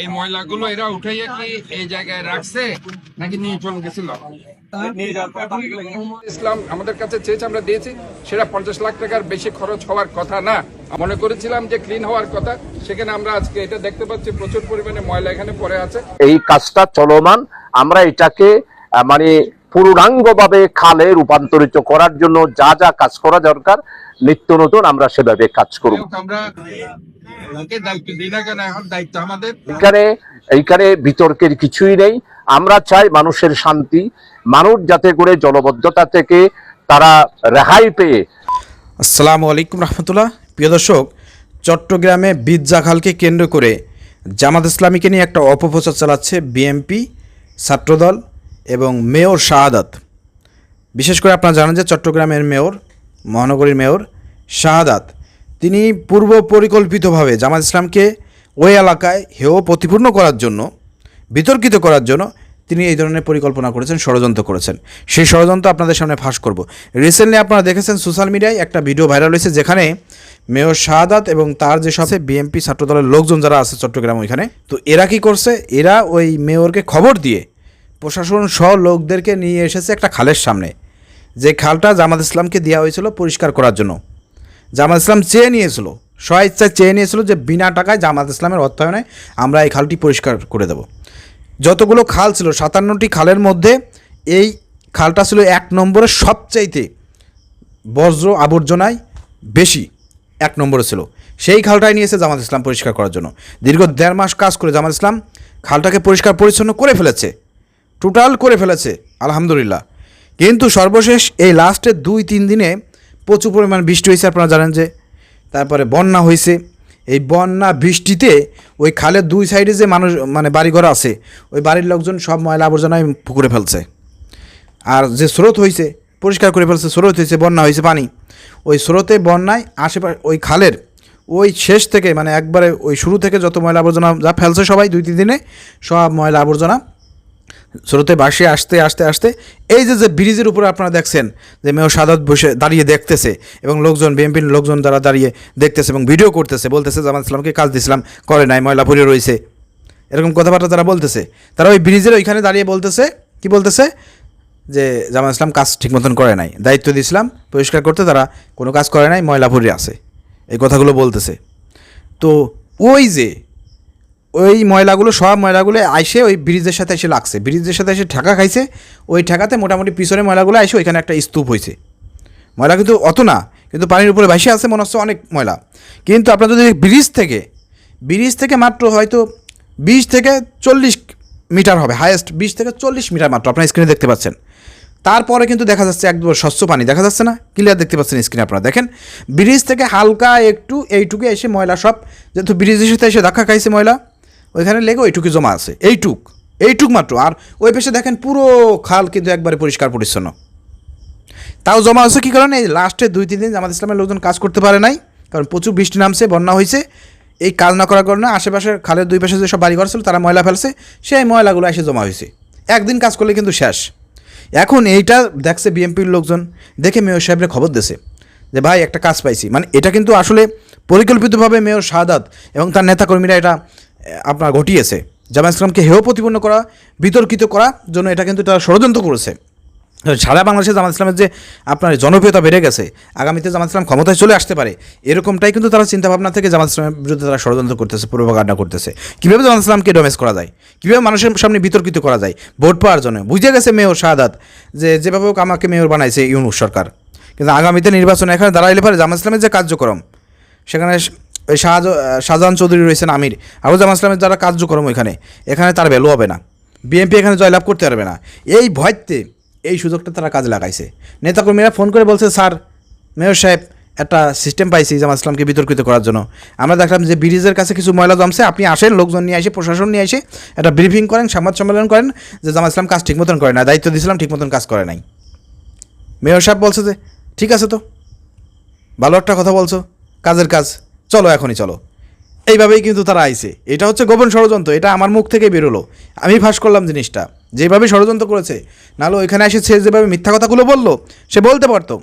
এই ময়লাগুলো এরা উঠাইয়া কি এই জায়গায় রাখছে? নাকি নিয়ে চলে গেছিল? ইসলাম আমাদের কাছে চেয়েছে, আমরা দিয়েছি। সেটা পঞ্চাশ লাখ টাকার বেশি খরচ হওয়ার কথা না। মনে করেছিলাম যে ক্লিন হওয়ার কথা। সেখানে আমরা আজকে এটা দেখতে পাচ্ছি, প্রচুর পরিমাণে ময়লা এখানে পড়ে আছে। এই কাজটা চলমান। আমরা এটাকে মানে পূর্ণাঙ্গভাবে খালে রূপান্তরিত করার জন্য যা যা কাজ করা দরকার নিত্য নতুন আমরা সেভাবে কাজ করব। এখন এইখানে বিতর্কের কিছুই নেই। আমরা চাই মানুষের শান্তি মানুষ যাতে করে জলবদ্ধতা থেকে তারা রেহাই পেয়ে। আসসালামু আলাইকুম রহমতুল্লাহ। প্রিয় দর্শক চট্টগ্রামে বিদ্যা খালকে কেন্দ্র করে জামাত ইসলামীকে নিয়ে একটা অপপ্রচার চালাচ্ছে বিএমপি ছাত্রদল এবং মেয়র শাহাদাত। বিশেষ করে আপনারা জানেন যে চট্টগ্রামের মেয়র মহানগরীর মেয়র শাহাদাত। তিনি পূর্ব পরিকল্পিতভাবে জামাত ইসলামকে ওই এলাকায় হেয় প্রতিপূর্ণ করার জন্য, বিতর্কিত করার জন্য তিনি এই ধরনের পরিকল্পনা করেছেন, ষড়যন্ত্র করেছেন। সেই ষড়যন্ত্র আপনাদের সামনে ফাঁস করব। রিসেন্টলি আপনারা দেখেছেন সোশ্যাল মিডিয়ায় একটা ভিডিও ভাইরাল হয়েছে যেখানে মেয়র শাহাদাত এবং তার যে সাথে বিএমপি ছাত্রদলের লোকজন যারা আছে চট্টগ্রাম ওইখানে, তো এরা কি করছে? এরা ওই মেয়রকে খবর দিয়ে প্রশাসন সহ লোকদেরকে নিয়ে এসেছে একটা খালের সামনে। যে খালটা জামাত ইসলামকে দেওয়া হয়েছিল পরিষ্কার করার জন্য। জামাত ইসলাম চেয়ে নিয়েছিল স্ব ইচ্ছায় চেয়ে নিয়েছিল যে বিনা টাকায় জামাত ইসলামের অর্থায়নে আমরা এই খালটি পরিষ্কার করে দেব। যতগুলো খাল ছিল, সাতান্নটি খালের মধ্যে এই খালটা ছিল এক নম্বরের সবচাইতে বজ্র আবর্জনায় বেশি এক নম্বরে ছিল। সেই খালটাই নিয়েছে জামাত ইসলাম পরিষ্কার করার জন্য। দীর্ঘ দেড় মাস কাজ করে জামাত ইসলাম খালটাকে পরিষ্কার পরিচ্ছন্ন করে ফেলেছে টোটাল করে ফেলেছে, আলহামদুলিল্লাহ। কিন্তু সর্বশেষ এই লাস্টের দুই তিন দিনে প্রচুর পরিমাণ বৃষ্টি হয়েছে, আপনারা জানেন যে। তারপরে বন্যা হয়েছে। এই বন্যা বৃষ্টিতে ওই খালের দুই সাইডে যে মানুষ মানে বাড়িঘর আছে, ওই বাড়ির লোকজন সব ময়লা আবর্জনায় পুকুরে ফেলছে। আর যে স্রোত হয়েছে, পরিষ্কার করে ফেলছে, স্রোত হয়েছে, বন্যা হয়েছে পানি। ওই স্রোতে, বন্যায় আশেপাশে, ওই খালের ওই শেষ থেকে মানে একবারে ওই শুরু থেকে যত ময়লা আবর্জনা যা ফেলছে সবাই দুই তিন দিনে সব ময়লা আবর্জনা স্রোতে বাসে আসতে আসতে আসতে এই যে যে ব্রিজের উপরে আপনারা দেখছেন, যে মেয় সাদাত বসে দাঁড়িয়ে দেখতেছে এবং লোকজন, বিএনপির লোকজন যারা দাঁড়িয়ে দেখতেছে এবং ভিডিও করতেছে, বলতেছে জামাত ইসলামকে কাজ দিছিলাম করে নাই ময়লা ভরে রয়েছে। এরকম কথাবার্তা তারা বলতেছে। তারা ওই ব্রিজের ওইখানে দাঁড়িয়ে বলতেছে, কি বলতেছে? যে জামাত ইসলাম কাজ ঠিক মতন করে নাই, দায়িত্ব দিয়েছিলাম, পরিষ্কার করতে তারা কোনো কাজ করে নাই ময়লা ভরে আছে, এই কথাগুলো বলতেছে। তো ওই যে ওই ময়লাগুলো, সব ময়লাগুলো আইসে ওই ব্রিজের সাথে এসে লাগছে। ব্রিজের সাথে এসে ঠেকা খাইছে, ওই ঠেকাতে মোটামুটি পিছনে ময়লাগুলো আইসে ওইখানে একটা স্তূপ হয়েছে ময়লা কিন্তু অত না, কিন্তু পানির উপরে ভাসে আছে, মনে হচ্ছে অনেক ময়লা। কিন্তু আপনার যদি ব্রিজ থেকে ব্রিজ থেকে মাত্র হয়তো বিশ থেকে চল্লিশ মিটার হবে হায়েস্ট বিশ থেকে চল্লিশ মিটার মাত্র, আপনার স্ক্রিনে দেখতে পাচ্ছেন। তারপরে কিন্তু দেখা যাচ্ছে একদম স্বচ্ছ পানি, দেখা যাচ্ছে না? ক্লিয়ার দেখতে পাচ্ছেন স্ক্রিনে আপনারা, দেখেন। ব্রিজ থেকে হালকা একটু এইটুকু এসে ময়লা সব, যেহেতু ব্রিজের সাথে এসে ধাক্কা খাইছে ময়লা ওইখানে লেগে ওইটুকু জমা আছে, এইটুক এইটুক মাত্র। আর ওই পেশে দেখেন পুরো খাল কিন্তু একবারে পরিষ্কার পরিচ্ছন্ন। তাও জমা আছে কী কারণে? লাস্টে দুই, তিন দিন জামাত ইসলামের লোকজন কাজ করতে পারে নাই, কারণ প্রচুর বৃষ্টি নামছে, বন্যা হয়েছে এই কাজ না করার কারণে আশেপাশের খালের দুই পাশে যেসব বাড়িঘর ছিল, তারা ময়লা ফেলছে। সেই ময়লাগুলো এসে জমা হয়েছে একদিন কাজ করলে কিন্তু শেষ। এখন এইটা দেখছে বিএনপির লোকজন, দেখে মেয়র সাহেবরে খবর দিছে যে, ভাই, একটা কাজ পাইছি। মানে এটা কিন্তু আসলে পরিকল্পিতভাবে মেয়র শাহাদাত এবং তার নেতাকর্মীরা এটা আপনার ঘটিয়েছে। জামা ইসলামকে হেয় প্রতিপন্ন করা, বিতর্কিত করার জন্য এটা কিন্তু তারা ষড়যন্ত্র করেছে। সারা বাংলাদেশে জামাত ইসলামের যে আপনার জনপ্রিয়তা বেড়ে গেছে, আগামীতে জামাত ইসলাম ক্ষমতায় চলে আসতে পারে, এরকমটাই কিন্তু তারা চিন্তাভাবনা থেকে জামাত ইসলামের বিরুদ্ধে তারা ষড়যন্ত্র করতেছে পূর্বকাণ্ডা করতেছে। কীভাবে জামাত ইসলামকে ডোমেজ করা যায়? কীভাবে মানুষের সামনে বিতর্কিত করা যায়? ভোট পাওয়ার জন্য। বুঝে গেছে মেয়র শাহাদাত যে যেভাবে হোক আমাকে মেয়র বানাইছে ইউনুস সরকার। কিন্তু আগামীতে নির্বাচনে এখানে দাঁড়াইলে পারে জামাত ইসলামের যে কার্যক্রম, সেখানে শাহজ শাহজাহান চৌধুরী রয়েছেন আমির। আরও জামাত ইসলামের যারা কার্যক্রম এখানে এখানে তার ভ্যালু হবে না। বিএনপি এখানে জয়লাভ করতে পারবে না। এই ভয়তে এই সুযোগটা তারা কাজে লাগাইছে। নেতাকর্মীরা ফোন করে বলছে, স্যার, মেয়র সাহেব, একটা সিস্টেম পাইছি জামাত ইসলামকে বিতর্কিত করার জন্য। আমরা দেখলাম যে ব্রিজের কাছে কিছু ময়লা জমছে, আপনি আসেন, লোকজন নিয়ে এসে, প্রশাসন নিয়ে এসে একটা ব্রিফিং করেন, সংবাদ সম্মেলন করেন যে জামাত ইসলাম কাজ ঠিক মতন করে না দায়িত্ব দিয়েছিলাম ঠিক মতন কাজ করে নাই। মেয়র সাহেব বলছে যে, ঠিক আছে তো। ভালো একটা কথা বলছো। কাজের কাজ। চলো এখনই চলো। এইভাবেই কিন্তু তারা আইছে। এটা হচ্ছে গোপন ষড়যন্ত্র, এটা আমার মুখ থেকে বেরোলো। আমি ফাঁস করলাম জিনিসটা। যেভাবে ষড়যন্ত্র করেছে, নাহলে ওইখানে এসে সে যেভাবে মিথ্যা কথাগুলো বলল, সে বলতে পারতো।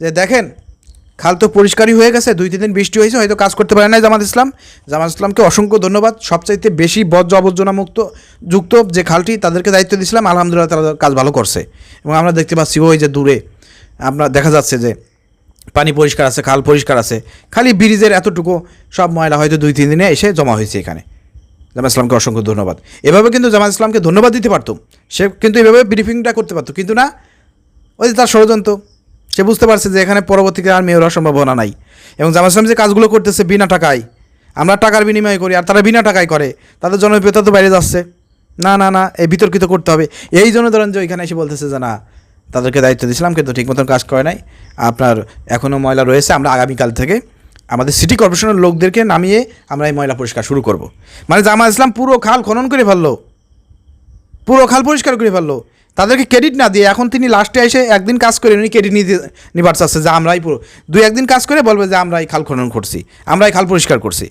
যে দেখেন, খাল তো পরিষ্কারই হয়ে গেছে, দুই তিন দিন বৃষ্টি হয়েছে, হয়তো কাজ করতে পারে না জামাত ইসলাম। জামাত ইসলামকে অসংখ্য ধন্যবাদ। সবচাইতে বেশি বজ্র আবর্জনা মুক্ত, যুক্ত যে খালটি, তাদেরকে দায়িত্ব দিয়েছিলাম। আলহামদুলিল্লাহ তারা কাজ ভালো করছে। এবং আমরা দেখতে পাচ্ছি, ওই যে দূরে আপনার দেখা যাচ্ছে যে পানি পরিষ্কার আছে, খাল পরিষ্কার আছে। খালি ব্রিজের এতটুকু সব ময়লা হয়তো দুই, তিন দিনে এসে জমা হয়েছে এখানে। জামাত ইসলামকে অসংখ্য ধন্যবাদ। এভাবে কিন্তু জামাত ইসলামকে ধন্যবাদ দিতে পারতো। সে কিন্তু এভাবে ব্রিফিংটা করতে পারতো। কিন্তু না, ওই যে তার ষড়যন্ত্র। সে বুঝতে পারছে যে এখানে পরবর্তীতে আর মেয়র সম্ভাবনা নাই। এবং জামাত ইসলাম যে কাজগুলো করতেছে বিনা টাকায়, আমরা টাকার বিনিময়ে করি, আর তারা বিনা টাকায় করে, তাদের জনপ্রিয়তা তো বাইরে যাচ্ছে। না না না, এই বিতর্কিত করতে হবে। এই জন্য ধরেন যে ওইখানে এসে বলতেছে যে না তাদেরকে দায়িত্ব দিয়েছিলাম, কিন্তু ঠিক কাজ করে নাই। আপনার এখনও ময়লা রয়েছে, আমরা আগামীকাল থেকে আমাদের সিটি কর্পোরেশনের লোকদেরকে নামিয়ে আমরা এই ময়লা পরিষ্কার শুরু করব। মানে জামা ইসলাম পুরো খাল খনন করে ফেলল। পুরো খাল পরিষ্কার করে ফেলল। তাদেরকে ক্রেডিট না দিয়ে এখন তিনি লাস্টে এসে একদিন কাজ করে উনি ক্রেডিট নিতে নিবার চাচ্ছে যে আমরাই পুরো। দুই একদিন কাজ করে বলবে যে, আমরা এই খাল খনন করছি আমরাই খাল পরিষ্কার করছি।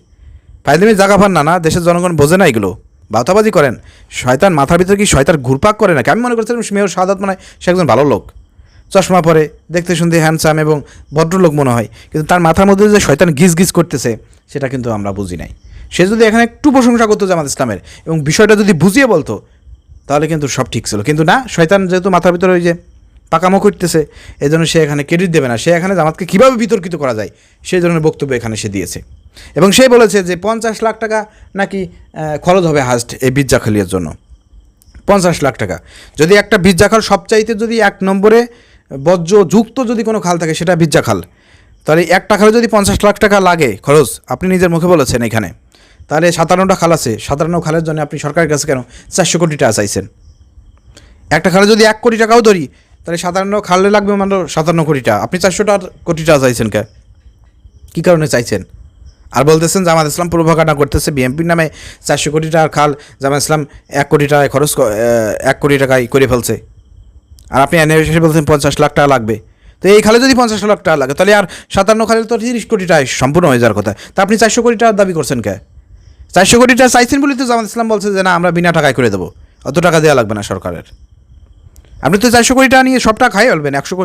ফাইলিমি জায়গা পান না না, দেশের জনগণ বোঝে না এগুলো। বাতাবাজি করেন। শয়তান মাথার ভিতরে কি শয়তান ঘুরপাক করে নাকি? আমি মনে করছিলাম মেয়র সাদাত মানে সে একজন ভালো লোক। চশমা পরে দেখতে শুনতে হ্যান্ডসাম এবং ভদ্রলোক মনে হয়। কিন্তু তার মাথার মধ্যে যে শয়তান গিজ গিজ করতেছে, সেটা কিন্তু আমরা বুঝি নাই। সে যদি এখানে একটু প্রশংসা করতো জামাত ইসলামের এবং বিষয়টা যদি বুঝিয়ে বলতো, তাহলে কিন্তু সব ঠিক ছিল। কিন্তু না, শয়তান যেহেতু মাথার ভিতরে ওই যে পাকামো করতেছে এই জন্য সে এখানে ক্রেডিট দেবে না। সে এখানে জামাতকে কীভাবে বিতর্কিত করা যায়, সেই ধরনের বক্তব্য এখানে সে দিয়েছে। এবং সে বলেছে যে, পঞ্চাশ লাখ টাকা নাকি খরচ হবে হাস্ট এই বিজ্জাখালিয়ার জন্য। পঞ্চাশ লাখ টাকা। যদি একটা বিজ্জা খাল সবচাইতে যদি এক নম্বরে বজ্র যুক্ত যদি কোনো খাল থাকে, সেটা বিজ্জা খাল। তাহলে একটা খালে যদি পঞ্চাশ লাখ টাকা লাগে খরচ, আপনি নিজের মুখে বলেছেন এখানে। তাহলে সাতান্নটা খাল আছে, সাতান্ন খালের জন্য আপনি সরকারের কাছে কেন চারশো কোটি টাকা চাইছেন? একটা খালে যদি এক কোটি টাকাও ধরি তাহলে সাতান্ন খালে লাগবে মাত্র সাতান্ন কোটিটা। আপনি চারশো টাকা কোটি টাকা চাইছেন কে? কী কারণে চাইছেন? আর বলতেছেন জামাত ইসলাম পূর্বঘাটনা করতেছে, বিএনপির নামে চারশো কোটি টাকার খাল জামাত ইসলাম এক কোটি টাকায় খরচ এক কোটি টাকায় করে ফেলছে। আর আপনি এসে বলছেন পঞ্চাশ লাখ টাকা লাগবে। তো এই খালে যদি পঞ্চাশ লাখ টাকা লাগে, তাহলে আর সাতান্ন খালে তো তিরিশ কোটি টাকা সম্পূর্ণ হয়ে যাওয়ার কথা। তা আপনি চারশো কোটি টাকার দাবি করছেন কে? চারশো কোটি টাকা চাইছেন বলে তো জামাত ইসলাম বলছে যে না, আমরা বিনা টাকায় করে দেবো। অত টাকা দেওয়া লাগবে না সরকারের। আপনি তো চারশো কোটি টাকা নিয়ে সবটা খাই ফেলবেন, একশো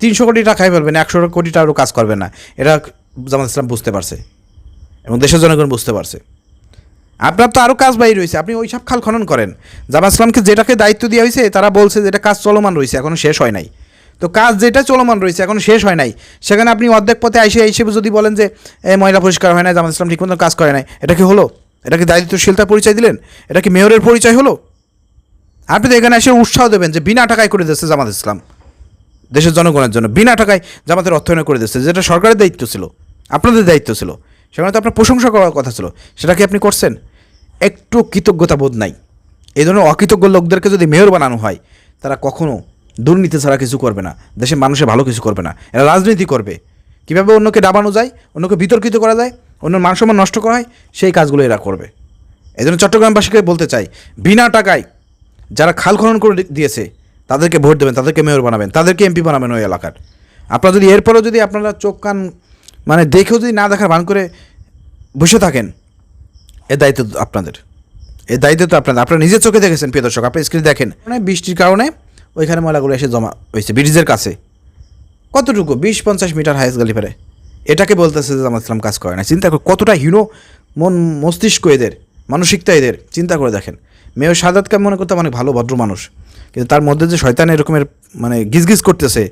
তিনশো কোটি টাকা খাই ফেলবেন, একশো কোটি টাকারও কাজ করবেন না। এটা জামাত ইসলাম বুঝতে পারছে এবং দেশের জনগণ বুঝতে পারছে। আপনার তো আরও কাজ বাইরে রয়েছে আপনি ওই সব খাল খনন করেন। জামা ইসলামকে যেটাকে দায়িত্ব দেওয়া হয়েছে তারা বলছে যে এটা কাজ চলমান রয়েছে এখনও শেষ হয় নাই। তো কাজ যেটা চলমান রয়েছে এখন শেষ হয় নাই। সেখানে আপনি অর্ধেক পথে আইসে হিসেবে যদি বলেন যে ময়লা পরিষ্কার হয় না জামাত ইসলাম ঠিক মতো কাজ করে নাই। এটা কি হলো? এটা কি দায়িত্বশীলতার পরিচয় দিলেন? এটা কি মেয়রের পরিচয় হলো? আপনি তো এখানে এসে উৎসাহ দেবেন যে বিনা টাকায় করে দিচ্ছে জামাত ইসলাম। দেশের জনগণের জন্য বিনা টাকায় জামাতের অর্থায়ন করে দিচ্ছে যেটা সরকারের দায়িত্ব ছিল, আপনাদের দায়িত্ব ছিল। সেখানে তো আপনার প্রশংসা করার কথা ছিল। সেটা কি আপনি করছেন? একটু কৃতজ্ঞতা বোধ নাই। এই ধরনের অকৃতজ্ঞ লোকদেরকে যদি মেয়র বানানো হয়, তারা কখনো দুর্নীতি ছাড়া কিছু করবে না। দেশের মানুষের ভালো কিছু করবে না। এরা রাজনীতি করবে। কীভাবে অন্যকে ডাবানো যায়, অন্যকে বিতর্কিত করা যায় অন্য মান সম্মান নষ্ট করা হয়, সেই কাজগুলো এরা করবে। এই জন্য চট্টগ্রামবাসীকে বলতে চাই, বিনা টাকায় যারা খাল খনন করে দিয়েছে, তাদেরকে ভোট দেবেন, তাদেরকে মেয়র বানাবেন, তাদেরকে এমপি বানাবেন ওই এলাকার। আপনারা যদি এরপরেও যদি আপনারা চোখ, কান মানে দেখেও যদি না দেখার ভান করে বসে থাকেন এর দায়িত্ব আপনাদের। এর দায়িত্ব তো আপনাদের। আপনারা নিজের চোখে দেখেছেন, প্রিয় দর্শক, আপনি স্ক্রিনে দেখেন। মানে বৃষ্টির কারণে ওইখানে ময়লাগুলো এসে জমা হয়েছে, ব্রিজের কাছে। কতটুকু? বিশ, পঞ্চাশ মিটার হাইস গালি ফেরে এটাকে বলতেছে যে জামাত ইসলাম কাজ করে না। চিন্তা করে, কতটা হিরো মন মস্তিষ্ক এদের, মানসিকতা এদের, চিন্তা করে দেখেন। মেয়র সাদাতকে আমি মনে করতাম অনেক ভালো, ভদ্র মানুষ। কিন্তু তার মধ্যে যে শয়তান এরকমের মানে গিজগিজ করতেছে,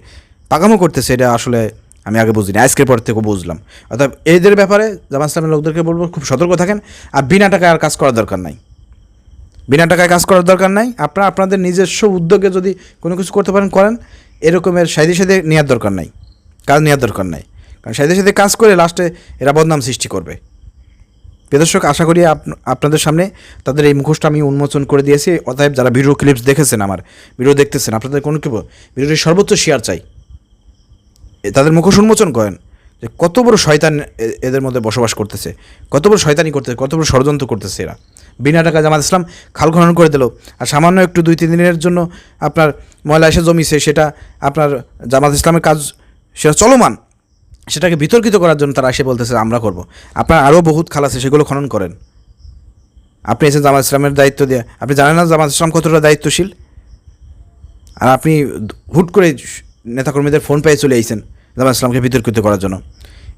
পাকামো করতেছে, এটা আসলে আমি আগে বুঝিনি আজকের পর থেকে বুঝলাম। অর্থাৎ এদের ব্যাপারে জামাত ইসলামের লোকদেরকে বলব, খুব সতর্ক থাকেন। আর বিনা টাকায় আর কাজ করার দরকার নাই। বিনা টাকায় কাজ করার দরকার নাই। আপনারা আপনাদের নিজস্ব উদ্যোগে যদি কোনো কিছু করতে পারেন, করেন। এরকমের সাইডে সাথে নেওয়ার দরকার নাই। কাজ নেওয়ার দরকার নাই। কারণ সাইডে সাথে কাজ করে লাস্টে এরা বদনাম সৃষ্টি করবে। প্রিয় দর্শক, আশা করি আপ- আপনাদের সামনে তাদের এই মুখোশটা আমি উন্মোচন করে দিয়েছি। অতএব যারা ভিডিও ক্লিপস দেখেছেন আমার ভিডিও দেখতেছেন, আপনাদের কোনো কি ভিডিওটি সর্বোচ্চ শেয়ার চাই। তাদের মুখোশ উন্মোচন করেন যে কত বড় শয়তান এদের মধ্যে বসবাস করতেছে, কত বড় শয়তানি করতেছে, কত বড় ষড়যন্ত্র করতেছে এরা। বিনা টাকা জামাত ইসলাম খাল খনন করে দিল। আর সামান্য একটু দুই তিন দিনের জন্য আপনার ময়লা এসে জমিছে, সেটা আপনার জামাত ইসলামের কাজ, সেটা চলমান। সেটাকে বিতর্কিত করার জন্য তারা এসে বলতেছে, আমরা করব। আপনার আরও বহুত খাল আছে, সেগুলো খনন করেন। আপনি এসে জামাত ইসলামের দায়িত্ব দিয়ে, আপনি জানেন না জামাত ইসলাম কতটা দায়িত্বশীল? আর আপনি হুট করে নেতাকর্মীদের ফোন পেয়ে চলে আইছেন জামাত ইসলামকে বিতর্কিত করার জন্য।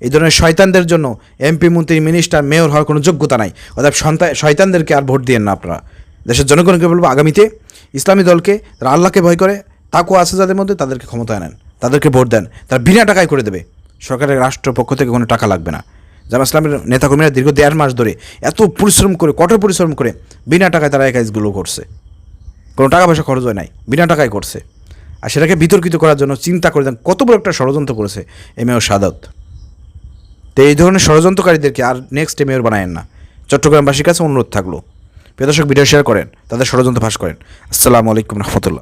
এই ধরনের শয়তানদের জন্য এমপি মন্ত্রী মিনিস্টার মেয়র হওয়ার কোনো যোগ্যতা নাই। অর্থাৎ সন্তান, শয়তানদেরকে আর ভোট দিয়েন না আপনারা। দেশের জনগণকে বলব, আগামীতে ইসলামী দলকে তারা আল্লাহকে ভয় করে তাকও আছে যাদের মধ্যে, তাদেরকে ক্ষমতা আনেন। তাদেরকে ভোট দেন। তারা বিনা টাকায় করে দেবে। সরকারের রাষ্ট্রপক্ষ থেকে কোনো টাকা লাগবে না। জামা ইসলামের নেতাকর্মীরা দীর্ঘ দেড় মাস ধরে এত পরিশ্রম করে, কঠোর পরিশ্রম করে বিনা টাকায় তারা এই কাজগুলো করছে। কোনো টাকা পয়সা খরচ হয় নাই, বিনা টাকায় করছে। আর সেটাকে বিতর্কিত করার জন্য চিন্তা করে দেন কত বড় একটা ষড়যন্ত্র করেছে এম এও সাদাত। তো এই ধরনের ষড়যন্ত্রকারীদেরকে আর নেক্সট মেয়র বানায়েন না। চট্টগ্রামবাসীর কাছে অনুরোধ থাকল। প্রিয় দর্শক ভিডিও শেয়ার করেন, তাদের ষড়যন্ত্র ফাঁস করেন। আসসালামু আলাইকুম রহমতুল্লাহ।